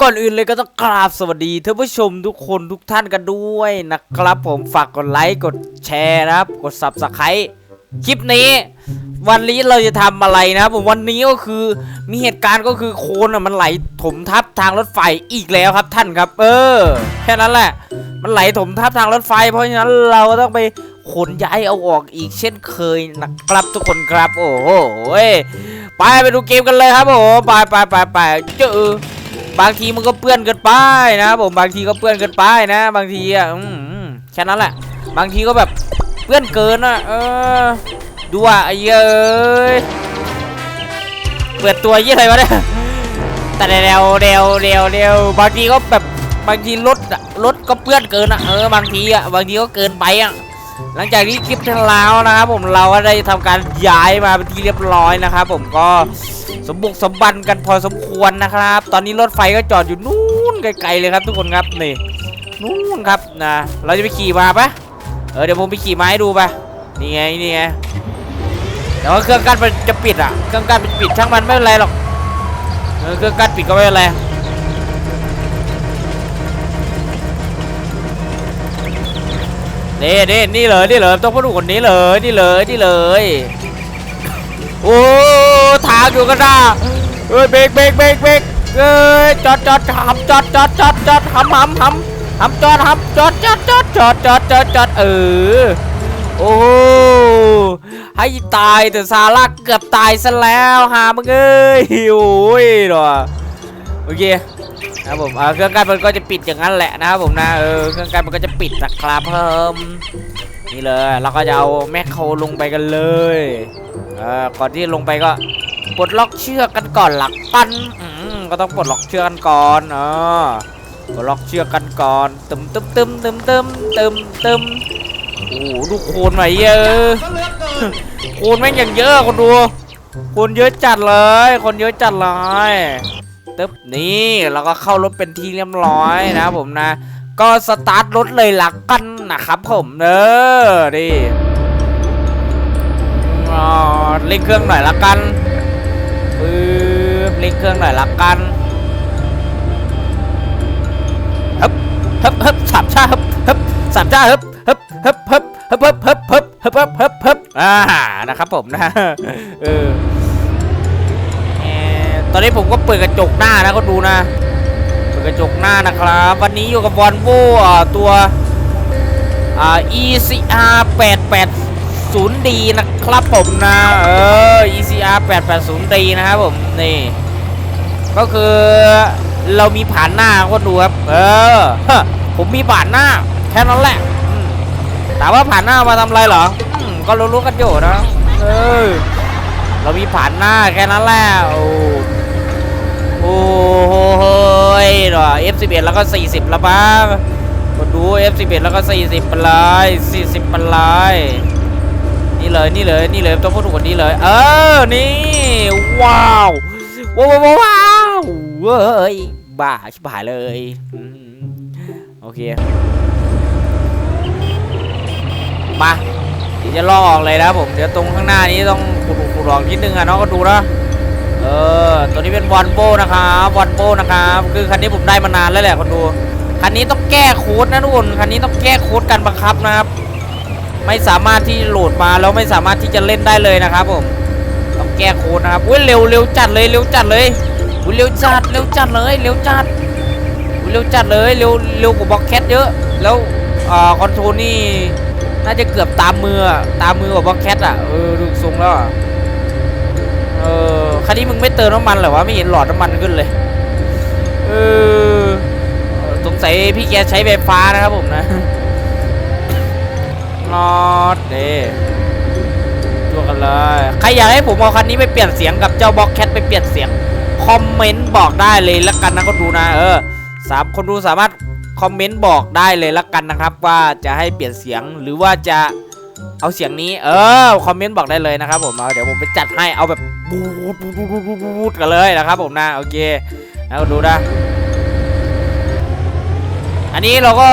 ก่อนอื่นเลยก็ต้องกราบสวัสดีท่านผู้ชมทุกคนทุกท่านกันด้วยนะครับ ผมฝากกดไลค์กดแชร์นะครับ กด subscribe คลิปนี้ วันนี้เราจะทำอะไรนะครับผมวันนี้ก็คือมีเหตุการณ์ก็คือโคลนอะมันไหลถมทับทางรถไฟอีกแล้วครับท่านครับ เออ แค่นั้นแหละ มันไหลถมทับทางรถไฟ เพราะฉะนั้นเราก็ต้องไปขนย้ายเอาออกอีกเช่นเคยนะครับทุกคนครับ โอ้โหไปไปดูเกมกันเลยครับผมไปไปไปไปเจอ บางทีมันก็เปื้อนเกินไปนะครับผมบางทีก็เปื้อนเกินไปนะ บางทีอะแค่นั้นแหละ บางทีก็แบบเปื้อนเกินอะเออดูอะไอ้เยเอ้ยเปิดตัวยี่อะไรวะเนี่ยแต่เดวเดวเดวเดวบางทีก็แบบบางทีรถรถก็เปื้อนเกินอะเออบางทีอะบางทีก็เกินไปอะ หลังจากที่คลิปที่แล้วนะครับผมเราก็ได้ทำการย้ายมาเป็นที่เรียบร้อยนะครับผมก็สมบุกสมบันกันพอสมควรนะครับ ตอนนี้รถไฟก็จอดอยู่นู่นไกลๆเลยครับ ทุกคนครับนี่นู่นครับนะเราจะไปขี่มาปะเออเดี๋ยวผมไปขี่มาให้ดูปะนี่ไงนี่ไงแต่ว่าเครื่องกั้นมันจะปิดอะเครื่องกั้นมันปิดช่างมันไม่เป็นไรหรอกเออเครื่องกั้นปิดก็ไม่เป็นไร นี่นี่นี่เลยนี่เลยต้องพูดคนนี้เลยนี่เลยนี่เลยโอ้ทางอยู่กันนะเอ้ยเบรกเบรกเบรกเบรกเอ้ยจอดจอดหำจอดจอดจอดจอดหำหำหำหำจอดหำจอดจอดจอดจอดจอดจอดจอดเออโอ้โหให้ตายแต่ซาร่าเกือบตายซะแล้วหามึงเอ้ยโอ้ยหรอโอเค นะครับผมเครื่องกั้นมันก็จะปิดอย่างนั้นแหละนะครับผมนะเออเครื่องกั้นมันก็จะปิดนะครับเพิ่มนี่เลยเราก็จะเอาแม็กโคลงไปกันเลยเออก่อนที่ลงไปก็ปลดล็อกเชือกกันก่อนหลักปั้นก็ต้องปลดล็อกเชือกกันก่อนเออปลดล็อกเชือกกันก่อนตึมตึมตึมตึมตึมตึมตึมโอ้โหดูโคนไหมเยอะโคนแม่งอย่างเยอะคนดูโคนเยอะจัดเลย คนเยอะจัดเลย ตึ๊บนี่แล้วก็เข้ารถเป็นที่เรียบร้อยนะผมนะ ก็สตาร์ทรถเลยหลักกันนะครับผมเนอดิอ๋อเล่นเครื่องหน่อยละกันปึ๊บเล่นเครื่องหน่อยละกันฮึบฮึบฮึบสามชาฮึบฮึบสามชาฮึบฮึบฮึบฮึบฮึบฮึบฮึบฮึบฮึบฮึบฮึบฮึบอ่านะครับผมนะเออ ตอนนี้ผมก็เปิดกระจกหน้านะก็ดูนะ เปิดกระจกหน้านะครับ วันนี้อยู่กับวอลโว่ตัวอ่า ECR 880D นะครับผมนะเออ ECR 880D นะครับผมนี่ก็คือเรามีผ่านหน้าก็ดูครับ เออผมมีผ่านหน้า แค่นั้นแหละถามว่าผ่านหน้ามาทำอะไรเหรอก็รู้ๆกันอยู่นะเออเรามีผ่านหน้าแค่นั้นแหละโอ้ ฮ้ยหรอ F11 แล้วก็ 40 แล้วบ้างกดดู F11 แล้วก็ 40ไปเลย40ไปเลยนี่เลยนี่เลยนี่เลยต้องพูดถูกกว่านี้เลย เออ นี่ว้าวว้าวว้าวว้าวเว้ยบ้าชิบหายเลยโอเค มาเดี๋ยวจะลอกออกเลยนะผม เดี๋ยวตรงข้างหน้านี้ต้องขุดขุดออกนิดนึงอะเนาะก็ดูนะ เออ ตัวนี้เป็นวอนโบนะครับวอนโบนะครับ คือคันนี้ผมได้มานานแล้วแหละคนดู คันนี้ต้องแก้โค้ดนะทุกคน คันนี้ต้องแก้โค้ดการบังคับนะครับ ไม่สามารถที่โหลดมาแล้วไม่สามารถที่จะเล่นได้เลยนะครับผม ต้องแก้โค้ดนะครับอุ้ยเร็วเร็วจัดเลยเร็วจัดเลยอุ้ยเร็วจัดเร็วจัดเลยเร็วจัดอุ้ยเร็วจัดเลยเร็วเร็วกว่าบล็อกแคทเยอะ แล้วอ่าคอนโทรลนี่น่าจะเกือบตามมือตามมือกว่าบล็อกแคทอะ เออดูทรงแล้วอะเออ คันนี้มึงไม่เติมน้ำมันเหรอวะไม่เห็นหลอดน้ำมันขึ้นเลย เออเออสงสัยพี่แกใช้ไฟฟ้านะครับผมนะหลอดเด้ตัวกันเลย ใครอยากให้ผมเอาคันนี้ไปเปลี่ยนเสียงกับเจ้าบล็อกแคทไปเปลี่ยนเสียง คอมเมนต์บอกได้เลยละกันนะคนดูนะ เออสามคนดูสามารถคอมเมนต์บอกได้เลยละกันนะครับ ว่าจะให้เปลี่ยนเสียงหรือว่าจะเอาเสียงนี้ เออ คอมเมนต์บอกได้เลยนะครับผม เอาเดี๋ยวผมไปจัดให้เอาแบบ บูดบูดบูดบูดกันเลยนะครับผมนะโอเคแล้วดูนะอันนี้เราก็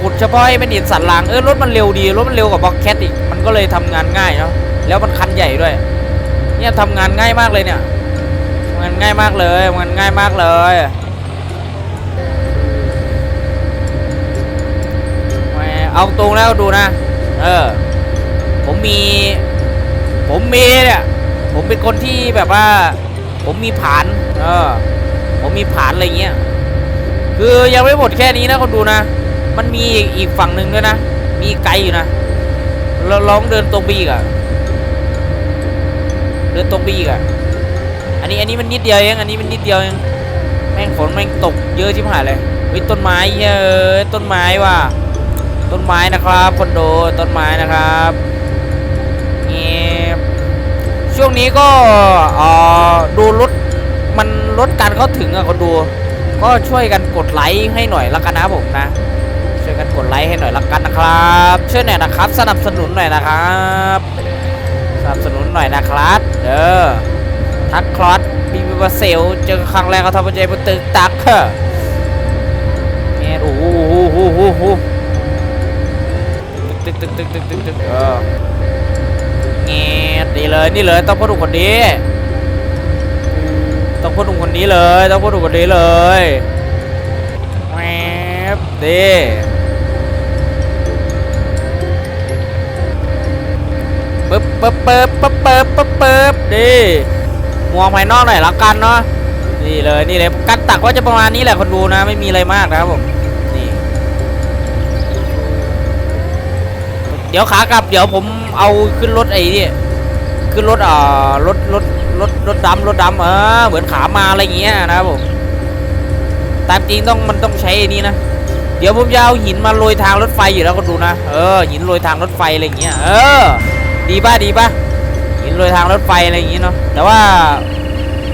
ขุดเฉพาะให้เป็นหินสันหลังเออรถมันเร็วดีรถมันเร็วกว่าบล็อกแคทอีกมันก็เลยทำงานง่ายเนาะแล้วมันคันใหญ่ด้วย เนี่ยทำงานง่ายมากเลยเนี่ยงานง่ายมากเลยงานง่ายมากเลยเอาตรงแล้วดูนะ เออ ผมมี ผมมีเนี่ย ผมเป็นคนที่แบบว่า ผมมีผาน เออ ผมมีผานอะไรเงี้ย คือยังไม่หมดแค่นี้นะคนดูนะ มันมีอีกฝั่งหนึ่งด้วยนะ มีไกลอยู่นะ เราลองเดินตรงไปอีกอะเดินตรงไปอีกอะอันนี้อันนี้มันนิดเดียวเองอันนี้มันนิดเดียวเองแม่งฝนแม่งตกเยอะชิบหายเลยเฮ้ยต้นไม้เฮ้ยต้นไม้ว่ะต้นไม้นะครับคนดูต้นไม้นะครับเงียบ ช่วงนี้ก็ดูรถมันลดการเข้าถึงอะคนดู ก็ช่วยกันกดไลค์ให้หน่อยละกันนะผมนะ ช่วยกันกดไลค์ให้หน่อยละกันนะครับ ช่วยหน่อยนะครับ สนับสนุนหน่อยนะครับสนับสนุนหน่อยนะครับเด้อทักคลอสบีบีบาเซลเจอครั้งแรกเขาทำใจมันตึกตักเนี่ยโอ้โหโอ้โหโอ้โหตึกตึกตึกตึกตึกตึกเออเงี้ย ดีเลยนี่เลยต้องพูดถึงคนนี้ ต้องพูดถึงคนนี้เลย ต้องพูดถึงคนนี้เลยแหวบดีปึ๊บปึ๊บปึ๊บปึ๊บปึ๊บปึ๊บปึ๊บดีมองภายนอกหน่อยละกันเนาะนี่เลยนี่เลยการตักว่าจะประมาณนี้แหละคนดูนะ ไม่มีอะไรมากนะครับผมนี่เดี๋ยวขากลับเดี๋ยวผมเอาขึ้นรถไอ้นี่ ขึ้นรถเอ่อรถรถรถรถดำรถดำเออเหมือนขามาอะไรอย่างเงี้ยนะครับผมตามจริงต้องมันต้องใช้ไอ้นี้นะเดี๋ยวผมจะเอาหินมาโรยทางรถไฟอยู่แล้วก็ดูนะเออหินโรยทางรถไฟอะไรอย่างเงี้ยเออ ดีป่ะดีป่ะหินโรยทางรถไฟอะไรอย่างงี้เนาะแต่ว่า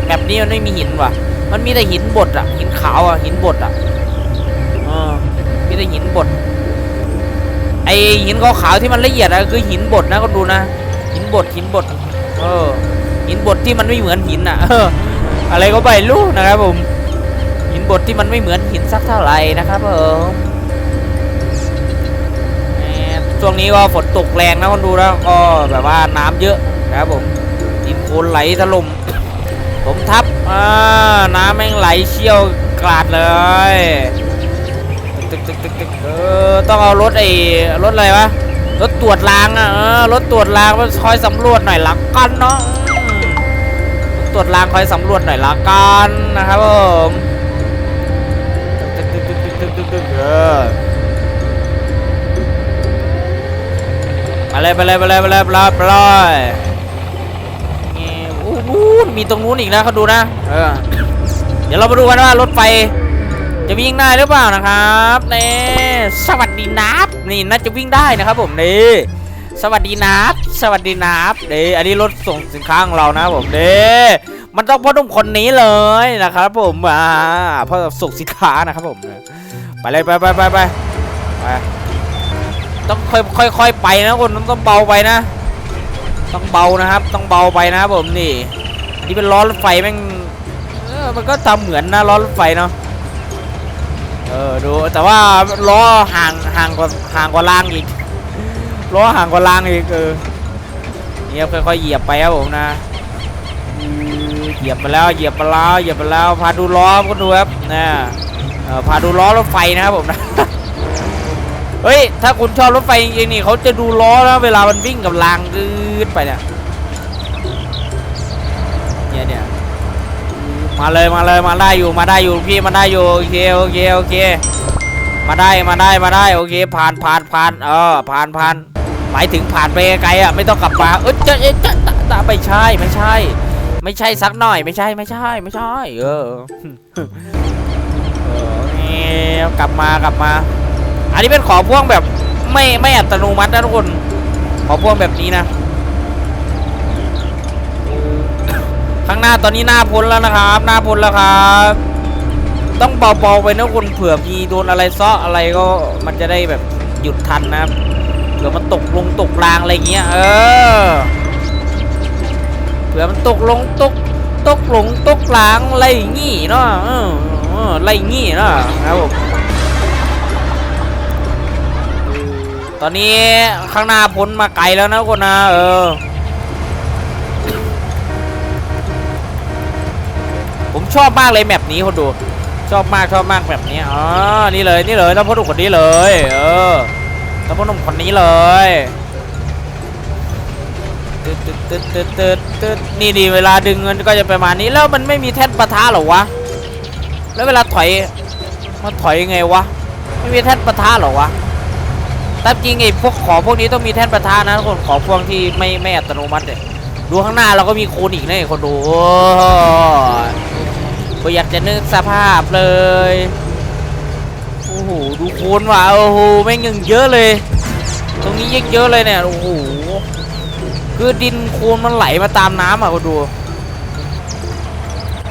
แบบนี้มันไม่มีหินว่ะ มันมีแต่หินบดอะหินขาวอะหินบดอะเออมีแต่หินบดไอหินขาวๆที่มันละเอียดอะคือหินบดนะก็ดูนะหินบดหินบด เออหินบดที่มันไม่เหมือนหินอะเออ อะไรก็ไม่รู้นะครับผม หินบดที่มันไม่เหมือนหินสักเท่าไหร่นะครับผมช่วงนี้ก็ฝนตกแรงนะคนดูแล้วก็แบบว่าน้ำเยอะนะครับผมดินโคลนไหลถล่มผมทับอ่าน้ำแม่งไหลเชี่ยวกราดเลยตึกตึกตึกตึกเออต้องเอารถไอ้รถอะไรวะ รถตรวจรางอะเออรถตรวจรางมาคอยสำรวจหน่อยละกันเนาะรถตรวจรางคอยสำรวจหน่อยละกันนะครับผมตึกตึกตึกตึกตึกตึกตึกเออมาเลยไปเลยไปเลยไปเลยไปเลยไปเลยนี่อู้นู้นมีตรงนู้นอีกนะเขาดูนะเออเดี๋ยวเรามาดูกันว่ารถไฟ จะวิ่งได้หรือเปล่านะครับนี่สวัสดีนับนี่น่าจะวิ่งได้นะครับผมนี่สวัสดีนับสวัสดีนับนี่อันนี้รถส่งสินค้าของเรานะผมนี่มันต้องพ่อหนุ่มคนนี้เลยนะครับผมอ่าพ่อส่งสินค้านะครับผมไปเลยไปไปไปไปไปต้องค่อยค่อยค่อยไปนะคนต้องเบาไปนะ ต้องเบานะครับ ต้องเบาไปนะครับผมนี่อันนี้เป็นล้อรถไฟแม่งมันก็ทำเหมือนนะล้อรถไฟเนาะ เออดูแต่ว่าล้อห่างห่างกว่าห่างกว่ารางอีกล้อห่างกว่ารางอีกเออเนี่ยค่อยๆเหยียบไปครับผมนะเหยียบไปแล้วเหยียบไปแล้วเหยียบไปแล้วพาดูล้อก็ดูครับนะพาดูล้อรถไฟนะครับผมนะเฮ้ยถ้าคุณชอบรถไฟจริงๆนี่เขาจะดูล้อนะเวลามันวิ่งกับรางดืดไปเนี่ยเนี่ยเนี่ย มาเลยมาเลยมาได้อยู่มาได้อยู่พี่มาได้อยู่โอเคโอเคโอเค มาได้มาได้มาได้โอเค ผ่านผ่านผ่านเออผ่านผ่านหมายถึงผ่านไปไกลอะไม่ต้องกลับมาเออจะเอจะจะจะไม่ใช่ไม่ใช่ ไม่ใช่สักหน่อยไม่ใช่ไม่ใช่ไม่ใช่ เออเออเนี่กลับมากลับมา อันนี้เป็นขอพ่วงแบบไม่ไม่อัตโนมัตินะทุกคนขอพ่วงแบบนี้นะ ข้างหน้าตอนนี้หน้าพ้นแล้วนะครับ หน้าพ้นแล้วครับ ต้องเบาๆไปนะคนเผื่อมีโดนอะไรซาะอะไรก็มันจะได้แบบหยุดทันนะครับเผื่อมันตกลงตกรางอะไรเงี้ยเออเผื่อมันตกลงตกตกลงตกรางอะไรงี้เนาะเอออะไรงี้เนาะครับผมตอนนี้ข้างหน้าพ้นมาไกลแล้วนะคนนะเออ ผมชอบมากเลยแมปนี้คนดูชอบมากชอบมากแบบนี้อ๋อนี่เลยนี่เลยต้องพูดถึงคนนี้เลย เออแล้วพ่อหนุ่มคนนี้เลยตึ๊ดตึ๊ดตึ๊ดตึ๊ดตึ๊ดตึ๊ดนี่ดีเวลาดึงมันก็จะประมาณนี้แล้วมันไม่มีแท่นปะทะหรอวะ แล้วเวลาถอยมันถอยยังไงวะ ไม่มีแท่นปะทะหรอวะตามจริงไอ้พวกของพวกนี้ต้องมีแท่นปะทะนะทุกคนของพวกที่ไม่ไม่อัตโนมัติเนี่ยดูข้างหน้าเราก็มีโคนอีกนะไอ้คนดู ก็อยากจะนึกสภาพเลย โอ้โห ดูโคนว่ะ โอ้โห แม่งยังเยอะเลย ตรงนี้ยังเยอะเลยเนี่ย โอ้โห คือดินโคลนมันไหลมาตามน้ำอะคุณดู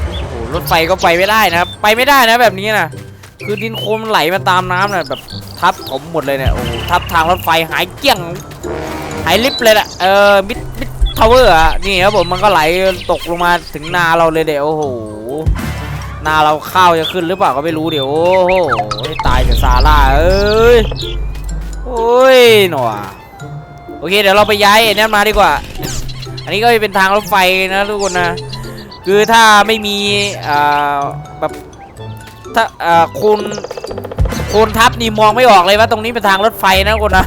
โอ้โห รถไฟก็ไปไม่ได้นะครับ ไปไม่ได้นะแบบนี้นะคือดินโคลนมันไหลมาตามน้ำน่ะแบบทับถมหมดเลยเนี่ย โอ้โห ทับทางรถไฟหายเกลี้ยง หายลิบเลยแหละ เออ มิดมิดทาวเวอร์อะ นี่ครับผมมันก็ไหลตกลงมาถึงนาเราเลยเดี๋ยวโอ้โห นาเราข้าวจะขึ้นหรือเปล่าก็ไม่รู้เดี๋ยวโอ้โหตายกับซาร่าเอ้ยโอ้ยหนอโอเคเดี๋ยวเราไปย้ายอ้นั่นมาดีกว่า อันนี้ก็เป็นทางรถไฟนะทุกคนนะคือถ้าไม่มีอ่าแบบถ้าอ่าคนโคนทับนี่มองไม่ออกเลยว่าตรงนี้เป็นทางรถไฟนะทุกคนนะ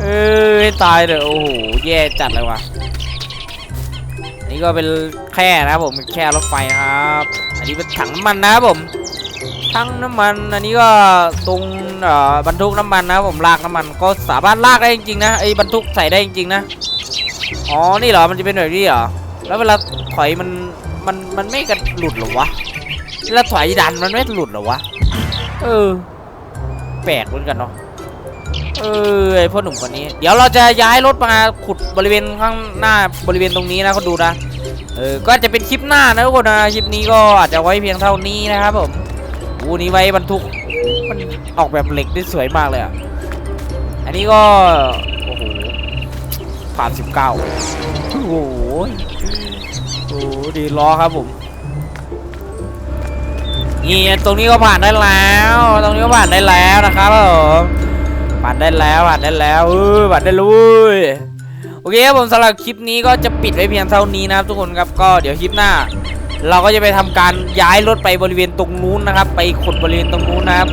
เอ้ยตายเถอะโอ้โหแย่จัดเลยว่ะ นนี้ก็เป็นแค่นะครับผมเป็นแค่รถไฟนะครับ อันนี้เป็นถังน้ำมันนะครับผมถังน้ำมันอันนี้ก็ตรงเอ่อบรรทุกน้ำมันนะผมลากน้ำมันก็สามารถลากได้จริงๆนะไอ้บรรทุกใส่ได้จริงๆนะอ๋อนี่เหรอมันจะเป็นแบบนี้เหรอแล้วเวลาถอยมันมันมันไม่กระหลุดหรอวะเวลาถอยดันมันไม่หลุดหรอวะเออแปลกเหมือนกันเนาะ เออไอพ่อหนุ่มคนนี้ เดี๋ยวเราจะย้ายรถมาขุดบริเวณข้างหน้าบริเวณตรงนี้นะเขาดูนะ เออ ก็จะเป็นคลิปหน้านะทุกคนนะ คลิปนี้ก็อาจจะไว้เพียงเท่านี้นะครับผมอูนี้ไว้บรรทุก มันออกแบบเหล็กได้สวยมากเลยอะ อันนี้ก็ โอ้โหผ่านสิบเก้าโอ้โหโอ้โหดีล้อครับผมนี่ตรงนี้ก็ผ่านได้แล้ว ตรงนี้ก็ผ่านได้แล้วนะครับผม ผ่านได้แล้วผ่านได้แล้วเออผ่นได้เลยโอเคครับผมสำหรับคลิปนี้ก็จะปิดไว้เพียงเท่านี้นะครับทุกคนครับก็เดี๋ยวคลิปหน้า เราก็จะไปทำการย้ายรถไปบริเวณตรงนู้นนะครับ ไปขุดบริเวณตรงนู้นนะครับ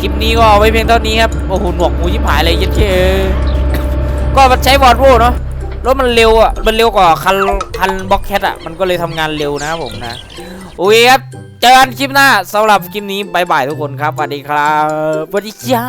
คลิปนี้ก็เอาไว้เพียงเท่านี้ครับโอ้โหหนวกหูยิบหายเลยยัดเชก็มันใช้วอลโว่เนาะรถมันเร็วอะมันเร็วกว่าคันคันบล็อกแคทอะมันก็เลยทำงานเร็วนะครับผมนะโอเคครับเจอกันคลิปหน้าสำหรับคลิปนี้บายบายทุกคนครับสวัสดีครับสวัสดีจ้า